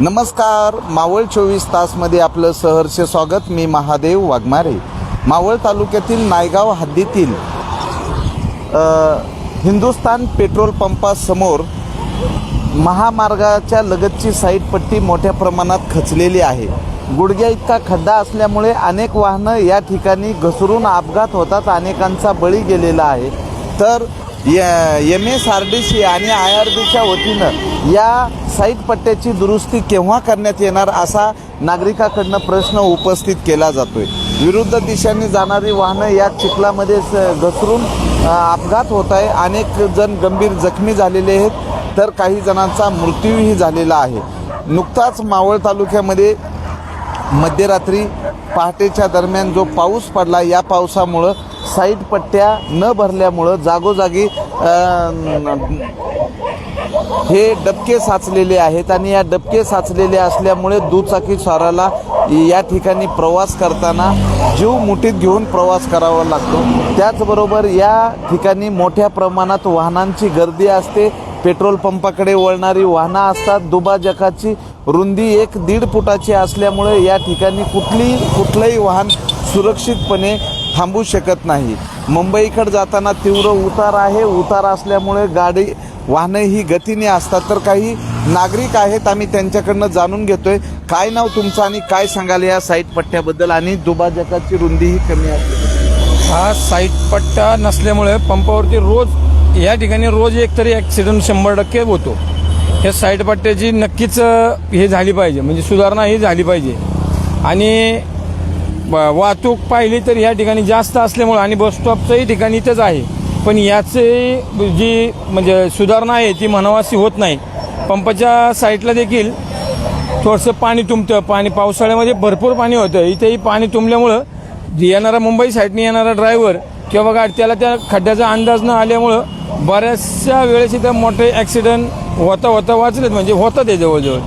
नमस्कार. मावळ चोवीस तासमध्ये आपलं सहर्ष स्वागत. मी महादेव वाघमारे. मावळ तालुक्यातील नायगाव हद्दीतील हिंदुस्तान पेट्रोल पंपासमोर महामार्गाच्या लगतची साईड पट्टी मोठ्या प्रमाणात खचलेली आहे. गुडघ्या इतका खड्डा असल्यामुळे अनेक वाहनं या ठिकाणी घसरून अपघात होतात. अनेकांचा बळी गेलेला आहे. तर M S R D C आणि आय आर बीच्या वतीनं या साईड पट्ट्याची दुरुस्ती केव्हा करण्यात येणार असा नागरिकाकडनं प्रश्न उपस्थित केला जातोय. विरुद्ध दिशाने जाणारी वाहनं या चिखलामध्ये स- घसरून अपघात होत आहे. अनेक जण गंभीर जखमी झालेले आहेत तर काही जणांचा मृत्यूही झालेला आहे. नुकताच मावळ तालुक्यामध्ये मध्यरात्री पहाटेच्या दरम्यान जो पाऊस पडला या पावसामुळं साईड पट्ट्या न भरल्यामुळं जागोजागी हे डबके साचलेले आहेत आणि या डबके साचलेले असल्यामुळे दुचाकी स्वाराला या ठिकाणी प्रवास करताना जीव मुठीत घेऊन प्रवास करावा लागतो. त्याचबरोबर या ठिकाणी मोठ्या प्रमाणात वाहनांची गर्दी असते. पेट्रोल पंपाकडे वळणारी वाहनं असतात. दुबाजकाची रुंदी एक दीड फुटाची असल्यामुळे या ठिकाणी कुठली कुठलंही वाहन सुरक्षितपणे थांबू शकत नाही. मुंबईकडे जाताना तीव्र उतार आहे. उतार असल्यामुळे गाडी वाहनं ही गतीने असतात. तर काही नागरिक आहेत आम्ही त्यांच्याकडनं जाणून घेतोय. काय नाव तुमचं आणि काय सांगाल या साईट पट्ट्याबद्दल? आणि दुभाजकाची रुंदी ही कमी असते हा साईट पट्टा नसल्यामुळे पंपावरती रोज या ठिकाणी रोज एक तरी ॲक्सिडेंट शंभर टक्के होतो. ह्या साईट पट्ट्याची नक्कीच हे झाली पाहिजे. म्हणजे सुधारणा ही झाली पाहिजे. आणि वाहतूक पाहिली तर या ठिकाणी जास्त असल्यामुळं आणि बस स्टॉपचंही ठिकाण इथंच आहे. पण याचे जी म्हणजे सुधारणा आहे ती म्हणावासी होत नाही. पंपाच्या साईटला देखील थोडंसं पाणी तुंबतं. पाणी पावसाळ्यामध्ये भरपूर पाणी होतं. इथेही पाणी तुंबल्यामुळं येणारा मुंबई साईडने येणारा ड्रायव्हर किंवा गाडी त्याला त्या खड्ड्याचा अंदाज न आल्यामुळं बऱ्याचशा वेळेस इथं मोठे ॲक्सिडेंट होता होता वाचलेत. म्हणजे होतात ते जवळजवळ.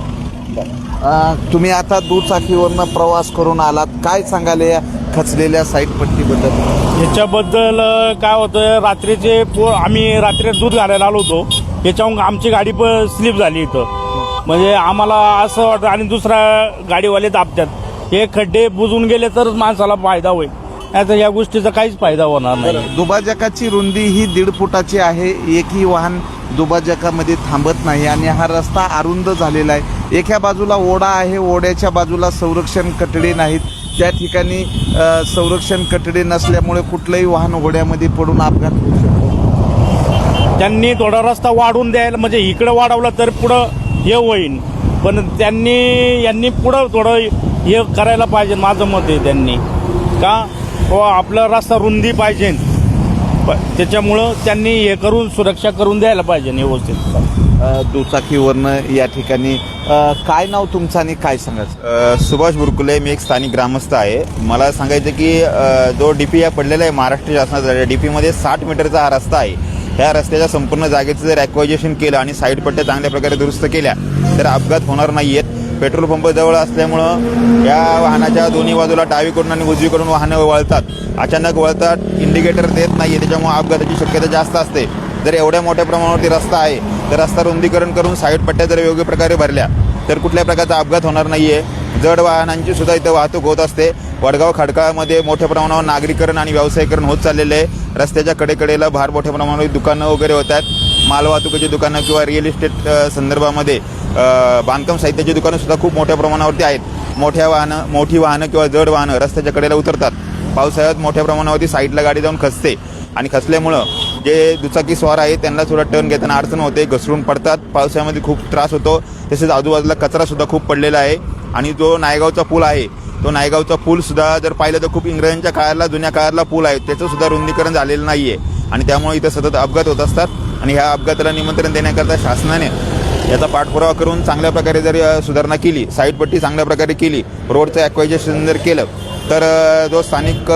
तुम्ही आता दुचाकीवरनं प्रवास करून आलात. काय सांगाल या खचलेल्या साईट पट्टीबद्दल? याच्याबद्दल काय होतं रात्रीचे पो आम्ही रात्री दूध घालायला आलो होतो. याच्याहून आमची गाडी पण स्लिप झाली इथं. म्हणजे आम्हाला असं वाटतं आणि दुसरा गाडीवाले दाबतात हे खड्डे बुजून गेले तरच माणसाला फायदा होईल. नाही तर या गोष्टीचा काहीच फायदा होणार नाही. दुभाजकाची रुंदी ही दीड फुटाची आहे. एकही वाहन दुभाजकामध्ये थांबत नाही आणि हा रस्ता अरुंद झालेला आहे. एका बाजूला ओढा आहे ओढ्याच्या बाजूला संरक्षण कठडे नाहीत. त्या ठिकाणी संरक्षण कठडे नसल्यामुळे कुठलंही वाहन ओढ्यामध्ये पडून अपघात होऊ शकतो. त्यांनी थोडा रस्ता वाढवून द्यायला म्हणजे इकडं वाढवला तर पुढं हे होईल पण त्यांनी यांनी पुढं थोडं हे करायला पाहिजे माझं मत आहे त्यांनी. का? हो आपला रस्ता रुंदी पाहिजे. प- त्याच्यामुळं त्यांनी हे करून सुरक्षा करून द्यायला पाहिजे व्यवस्थित. दुचाकीवरनं या ठिकाणी. काय नाव तुमचं आणि काय सांगायचं सुभाष बुरकुले मी एक स्थानिक ग्रामस्थ आहे. मला सांगायचं की जो डी पी या पडलेला आहे महाराष्ट्र शासनाचा डीपीमध्ये साठ मीटरचा हा रस्ता आहे. ह्या रस्त्याच्या संपूर्ण जागेचं जर ॲक्वायजेशन केलं आणि साईड पट्ट्या चांगल्या प्रकारे दुरुस्त केल्या तर अपघात होणार नाही आहेत पेट्रोल पंप जवळ असल्यामुळं या वाहनाच्या दोन्ही बाजूला डावीकडून आणि उजवीकडून वाहनं वळतात. अचानक वळतात इंडिकेटर देत नाही त्याच्यामुळे अपघाताची शक्यता जास्त असते. जर एवढ्या मोठ्या प्रमाणावरती रस्ता आहे तर रस्ता रुंदीकरण करून साईड पट्ट्या जर योग्य प्रकारे भरल्या तर कुठल्या प्रकारचा अपघात होणार नाही आहे जड वाहनांची सुद्धा इथं वाहतूक होत असते. वडगाव खडकाळामध्ये मोठ्या प्रमाणावर नागरीकरण आणि व्यावसायीकरण होत चाललेलं आहे. रस्त्याच्या कडेकडेला भार मोठ्या प्रमाणावर दुकानं वगैरे होत आहेत मालवाहतुकीची दुकानं किंवा रिअल इस्टेट संदर्भामध्ये बांधकाम साहित्याची दुकानं सुद्धा खूप मोठ्या प्रमाणावरती आहेत. मोठ्या वाहनं मोठी वाहनं किंवा जड वाहनं रस्त्याच्या कडेला उतरतात. पावसाळ्यात मोठ्या प्रमाणावरती साईडला गाडी जाऊन खचते. आणि खचल्यामुळं जे दुचाकी स्वार आहे त्यांना थोडा टर्न घेताना अडचण होते घसरून पडतात. पावसाळ्यामध्ये खूप त्रास होतो. तसेच आजूबाजूला कचरा सुद्धा खूप पडलेला आहे. आणि जो नायगावचा पूल आहे तो नायगावचा पूल सुद्धा जर पाहिलं तर खूप इंग्रजांच्या काळाला जुन्या काळातला पूल आहे. त्याचं सुद्धा रुंदीकरण झालेलं नाही आहे आणि त्यामुळे इथं सतत अपघात होत असतात. आणि ह्या अपघाताला निमंत्रण देण्याकरता शासनाने याचा पाठपुरावा करून चांगल्या प्रकारे जर सुधारणा केली साईडपट्टी चांगल्या प्रकारे केली रोडचं ॲक्वायजेशन जर केलं तर जो स्थानिक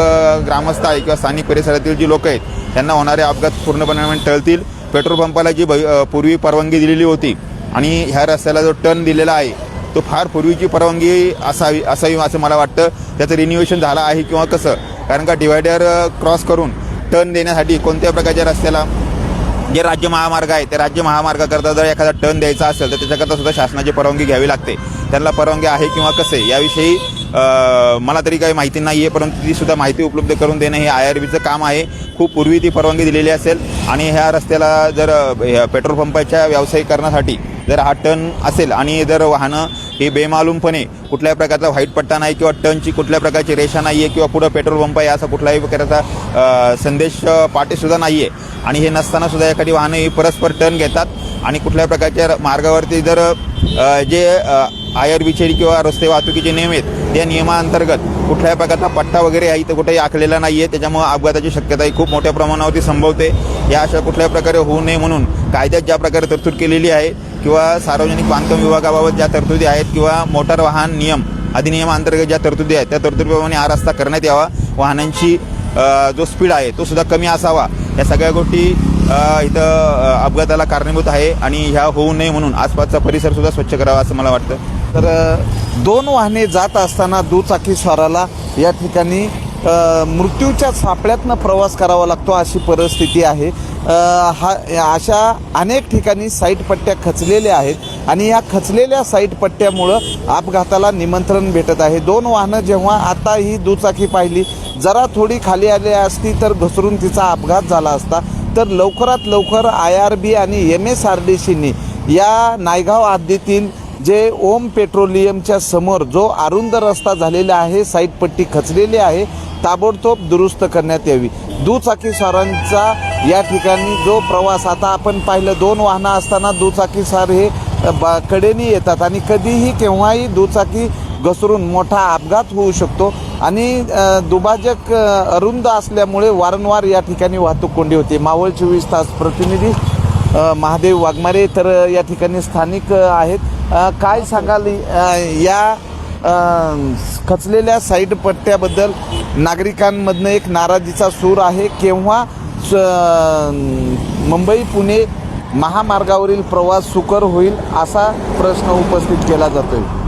ग्रामस्थ आहे किंवा स्थानिक परिसरातील जी लोक आहेत त्यांना होणारे अपघात पूर्णपणे म्हणजे टळतील. पेट्रोल पंपाला जी पूर्वी परवानगी दिलेली होती आणि ह्या रस्त्याला जो टर्न दिलेला आहे तो फार पूर्वीची परवानगी असावी असावी असं मला वाटतं. त्याचं रिन्युएशन झालं आहे किंवा कसं कारण का डिवायडर क्रॉस करून टर्न देण्यासाठी कोणत्या प्रकारच्या रस्त्याला जे राज्य महामार्ग आहे त्या राज्य महामार्गाकरता जर एखादा टर्न द्यायचा असेल तर त्याच्याकरता सुद्धा शासनाची परवानगी घ्यावी लागते. त्यांना परवानगी आहे किंवा कसे याविषयी मला तरी काही माहिती नाही आहे परंतु ती सुद्धा माहिती उपलब्ध करून देणं हे आय आर बीचं काम आहे. खूप पूर्वी ती परवानगी दिलेली असेल आणि ह्या रस्त्याला जर पेट्रोल पंपाच्या व्यावसायिकरणासाठी जर हा टन असेल आणि जर वाहनं हे बेमालूमपणे कुठल्याही प्रकारचा व्हाईट पट्टा नाही किंवा टनची कुठल्या प्रकारची रेषा नाही आहे किंवा पुढं पेट्रोल पंप आहे असा कुठलाही प्रकारचा संदेश पाठीसुद्धा नाही आहे आणि हे नसताना सुद्धा एखादी वाहनं ही परस्पर टर्न घेतात आणि कुठल्याही प्रकारच्या मार्गावरती जर जे आय आर बीचे किंवा रस्ते वाहतुकीचे नियम आहेत त्या नियमाअंतर्गत कुठल्याही प्रकारचा पट्टा वगैरे आहे इथं कुठेही आखलेला नाही आहे त्याच्यामुळे अपघाताची शक्यता ही खूप मोठ्या प्रमाणावरती संभवते. या अशा कुठल्याही प्रकारे होऊ नये म्हणून कायद्यात ज्या प्रकारे तरतूद केलेली आहे किंवा सार्वजनिक बांधकाम विभागाबाबत ज्या तरतुदी आहेत किंवा मोटार वाहन नियम अधिनियमाअंतर्गत ज्या तरतुदी आहेत त्या तरतुदीप्रमाणे हा रस्ता करण्यात यावा. वाहनांची जो स्पीड आहे तो सुद्धा कमी असावा. या सगळ्या गोष्टी इथं अपघाताला कारणीभूत आहे आणि ह्या होऊ नये म्हणून आसपासचा परिसर सुद्धा स्वच्छ करावा असं मला वाटतं. तर दोन वाहने जात असताना दुचाकी स्वाराला या ठिकाणी मृत्यूच्या सापळ्यातनं प्रवास करावा लागतो अशी परिस्थिती आहे. हा अशा अनेक ठिकाणी साईट पट्ट्या खचलेल्या आहेत आणि या खचलेल्या साईट पट्ट्यामुळं अपघाताला निमंत्रण भेटत आहे. दोन वाहनं जेव्हा आता ही दुचाकी पाहिली जरा थोडी खाली आली असती तर घसरून तिचा अपघात झाला असता तर लवकरात लवकर आय आर बी आणि एम एस आर डी सीनी या नायगाव हद्दीतील जे ओम पेट्रोलियमच्या समोर जो अरुंद रस्ता झालेला आहे साईड पट्टी खचलेली आहे ताबडतोब दुरुस्त करण्यात यावी. दुचाकी स्वारांचा या ठिकाणी जो प्रवास आता आपण पाहिलं दोन वाहनं असताना दुचाकी स्वार हे बा कडेने येतात आणि कधीही केव्हाही दुचाकी घसरून मोठा अपघात होऊ शकतो. आणि दुभाजक अरुंद असल्यामुळे वारंवार या ठिकाणी वाहतूक कोंडी होते. मावळ चोवीस तास प्रतिनिधी महादेव वाघमारे तर या ठिकाणी स्थानिक आहेत. काय सांगाल या खचलेल्या साईड पट्ट्याबद्दल? नागरिकांमधनं एक नाराजीचा सूर आहे. केव्हा स- मुंबई पुणे महामार्गावरील प्रवास सुकर होईल असा प्रश्न उपस्थित केला जातोय.